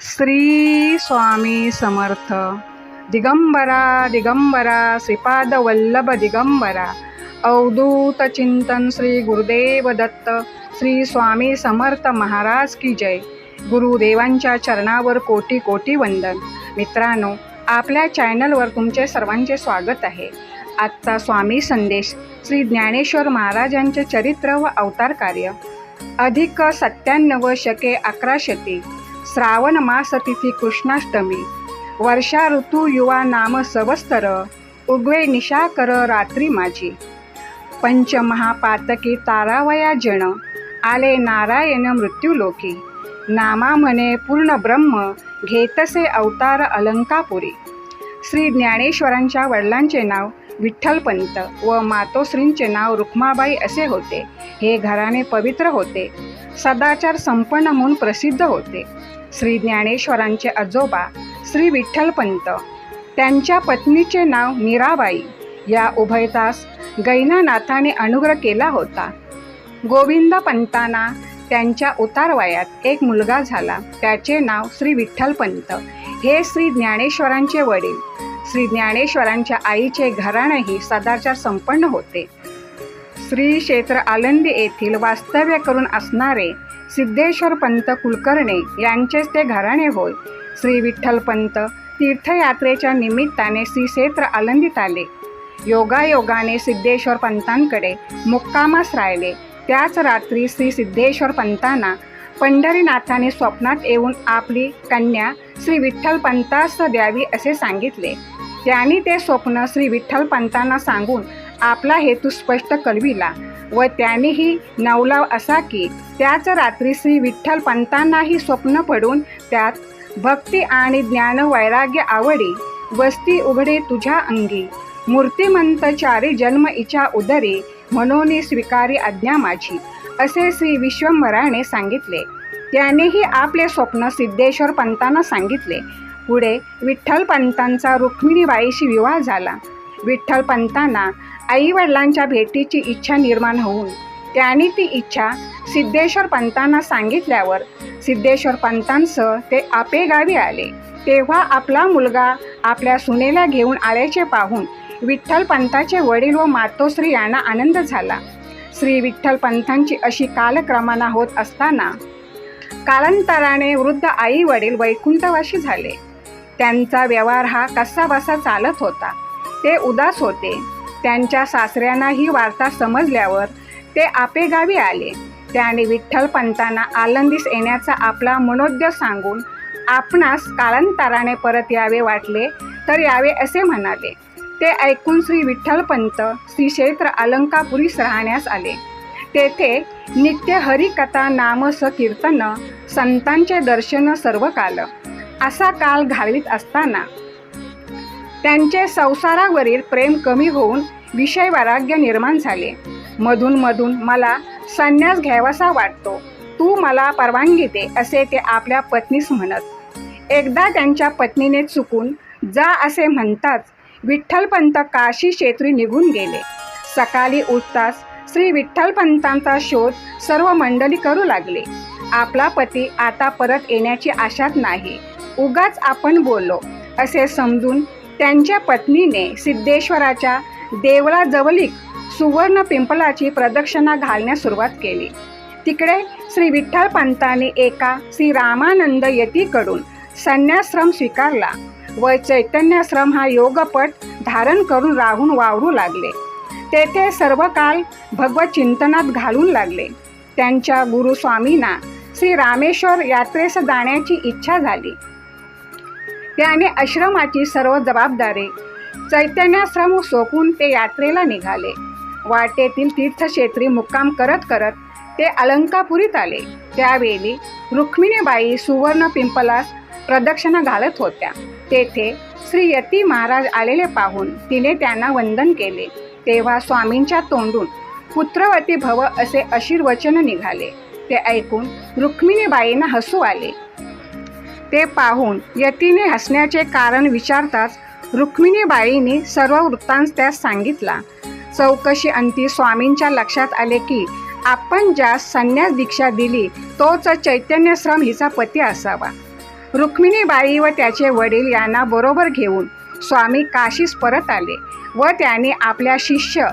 श्री स्वामी समर्थ. दिगंबरा दिगंबरा श्रीपाद वल्लभ दिगंबरा. अवधूत चिंतन श्री गुरुदेव दत्त. श्री स्वामी समर्थ महाराज की जय. गुरुदेवांच्या चरणावर कोटी कोटी वंदन. मित्रांनो आपल्या चॅनलवर तुमचे सर्वांचे स्वागत आहे. आजचा स्वामी संदेश श्री ज्ञानेश्वर महाराजांचे चरित्र व अवतार कार्य. अधिक सत्त्याण्णव शके अकरा शती. श्रावण मास तिथी कृष्णाष्टमी. वर्षा ऋतू युवा नाम सवस्तर. उगवे निशाकर रात्री माझी. पंचमहापातकी तारावया जण. आले नारायण मृत्यूलोकी. नामा म्हणे पूर्ण ब्रह्म. घेतसे अवतार अलंकापुरी. श्री ज्ञानेश्वरांच्या वडिलांचे नाव विठ्ठलपंत व मातोश्रींचे नाव रुक्माबाई असे होते. हे घराणे पवित्र होते. सदाचार संपन्न म्हणून प्रसिद्ध होते. श्री ज्ञानेश्वरांचे आजोबा श्री विठ्ठलपंत त्यांच्या पत्नीचे नाव मीराबाई. या उभयतास गैनानाथाने अनुग्रह केला होता. गोविंद पंतांना त्यांच्या उतारवयात एक मुलगा झाला. त्याचे नाव श्री विठ्ठलपंत हे श्री ज्ञानेश्वरांचे वडील. श्री ज्ञानेश्वरांच्या आईचे घराणेही सदाचार संपन्न होते. श्री क्षेत्र आलंदी येथील वास्तव्य करून असणारे सिद्धेश्वर पंत कुलकर्णी यांचेच ते घराणे होय. श्री विठ्ठलपंत तीर्थयात्रेच्या निमित्ताने श्री क्षेत्र आलंदीत आले. योगायोगाने सिद्धेश्वर पंतांकडे मुक्कामास राहिले. त्याच रात्री श्री सिद्धेश्वर पंतांना पंढरीनाथाने स्वप्नात येऊन आपली कन्या श्री विठ्ठल पंतास द्यावी असे सांगितले. त्यांनी ते स्वप्न श्री विठ्ठल पंतांना सांगून आपला हेतू स्पष्ट कळविला. व त्यानेही नवलाव असा की त्याच रात्री श्री विठ्ठल पंतांनाही स्वप्न पडून त्यात भक्ती आणि ज्ञान वैराग्य आवडी वस्ती उघडे तुझ्या अंगी. मूर्तिमंत चारी जन्म इच्छा उदरी म्हणून स्वीकारी आज्ञा माझी असे श्री विश्वंभराने सांगितले. त्यानेही आपले स्वप्न सिद्धेश्वर पंतांना सांगितले. पुढे विठ्ठल पंतांचा रुक्मिणीबाईशी विवाह झाला. विठ्ठल पंतांना आईवडिलांच्या भेटीची इच्छा निर्माण होऊन त्यांनी ती इच्छा सिद्धेश्वर पंतांना सांगितल्यावर सिद्धेश्वर पंतांसह ते आपेगावी आले. तेव्हा आपला मुलगा आपल्या सुनेला घेऊन आल्याचे पाहून विठ्ठल पंताचे वडील व मातोश्री यांना आनंद झाला. श्री विठ्ठल पंतांची अशी कालक्रमाना होत असताना कालांतराने वृद्ध आई वडील वैकुंठवाशी झाले. त्यांचा व्यवहार हा कसाबसा चालत होता. ते उदास होते. त्यांच्या सासऱ्यांना ही वार्ता समजल्यावर ते आपेगावी आले. त्याने विठ्ठल पंतांना आलंदीस येण्याचा आपला मनोद्य सांगून आपणास कालांतराने परत यावे वाटले तर यावे असे म्हणाले. ते ऐकून श्री विठ्ठलपंत श्री क्षेत्र अलंकापुरीस राहण्यास आले. तेथे नित्य हरिकथा नाम कीर्तन संतांचे दर्शन सर्व काल असा काल घालवीत असताना त्यांचे संसारावरील प्रेम कमी होऊन विषय वैराग्य निर्माण झाले. मधून मधून मला संन्यास घ्यावासा वाटतो. तू मला परवानगी दे असे ते आपल्या पत्नीस म्हणत. एकदा त्यांच्या पत्नीने चुकून जा असे म्हणताच विठ्ठलपंत काशी क्षेत्री निघून गेले. सकाळी उठताच श्री विठ्ठलपंतांचा शोध सर्व मंडळी करू लागले. आपला पती आता परत येण्याची आशाच नाही. उगाच आपण बोललो असे समजून त्यांच्या पत्नीने सिद्धेश्वराच्या देवळाजवळीक सुवर्ण पिंपलाची प्रदक्षिणा घालण्यास सुरुवात केली. तिकडे श्री विठ्ठल पंतांनी एका श्री रामानंद यतीकडून संन्याश्रम स्वीकारला. व चैतन्याश्रम हा योगपट धारण करून राहून वावरू लागले. तेथे सर्व काल भगवत चिंतनात घालून लागले. त्यांच्या गुरुस्वामींना श्री रामेश्वर यात्रेस जाण्याची इच्छा झाली. त्याने आश्रमाची सर्व जबाबदारी चैतन्याश्रम सोपून ते यात्रेला निघाले. वाटेतील तीर्थक्षेत्री मुक्काम करत करत ते अलंकापुरीत आले. त्यावेळी रुक्मिणीबाई सुवर्ण पिंपलास प्रदक्षिणा घालत होत्या. तेथे श्री यती महाराज आलेले पाहून तिने त्यांना वंदन केले. तेव्हा स्वामींच्या तोंडून पुत्रवती भव असे आशीर्वचन निघाले. ते ऐकून रुक्मिणीबाईंना हसू आले. ते पाहून यतीने हसण्याचे कारण विचारताच रुक्मिणीबाईंनी सर्व वृत्तांत त्यास सांगितला. चौकशी अंती स्वामींच्या लक्षात आले की आपण ज्यास संन्यास दीक्षा दिली तोच चैतन्यश्रम हिचा पती असावा. रुक्मिणीबाई व त्याचे वडील यांना बरोबर घेऊन स्वामी काशीस परत आले व त्याने आपल्या शिष्य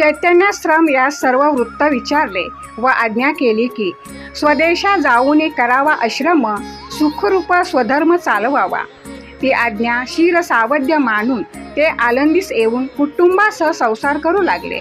चैतन्याश्रम या सर्व वृत्त विचारले व आज्ञा केली की स्वदेशा जाऊने करावा आश्रम सुखरूप स्वधर्म चालवावा. ती आज्ञा शिर सावध्य मानून ते आनंदीस येऊन कुटुंबासह संसार करू लागले.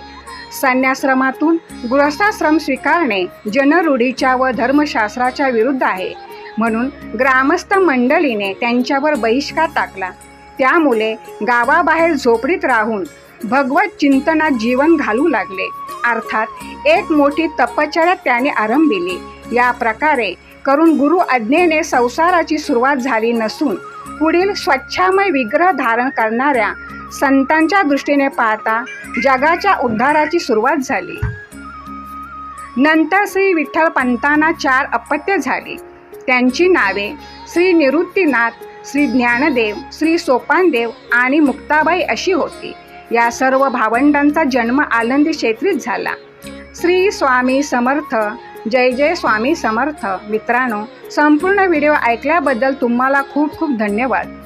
संन्याश्रमातून गृहस्थाश्रम स्वीकारणे जनरूढीच्या व धर्मशास्त्राच्या विरुद्ध आहे. म्हणून ग्रामस्थ मंडळीने त्यांच्यावर बहिष्कार टाकला. त्यामुळे गावाबाहेर झोपडीत राहून भगवत चिंतनात जीवन घालू लागले. अर्थात एक मोठी तपश्चर्या त्याने आरंभिली. या प्रकारे करून गुरु आज्ञेने संसाराची सुरुवात झाली नसून पुढील स्वच्छामय विग्रह धारण करणाऱ्या संतांच्या दृष्टीने पाहता जगाच्या उद्धाराची सुरुवात झाली. नंतर श्री विठ्ठल पंतांना चार अपत्य झाली. त्यांची नावे श्री निवृत्तीनाथ श्री ज्ञानदेव श्री सोपानदेव आणि मुक्ताबाई अशी होती. या सर्व भावंडांचा जन्म आनंदी क्षेत्रीत झाला. श्री स्वामी समर्थ जय जय स्वामी समर्थ. मित्रांनो संपूर्ण व्हिडिओ ऐकल्याबद्दल तुम्हाला खूप खूप धन्यवाद.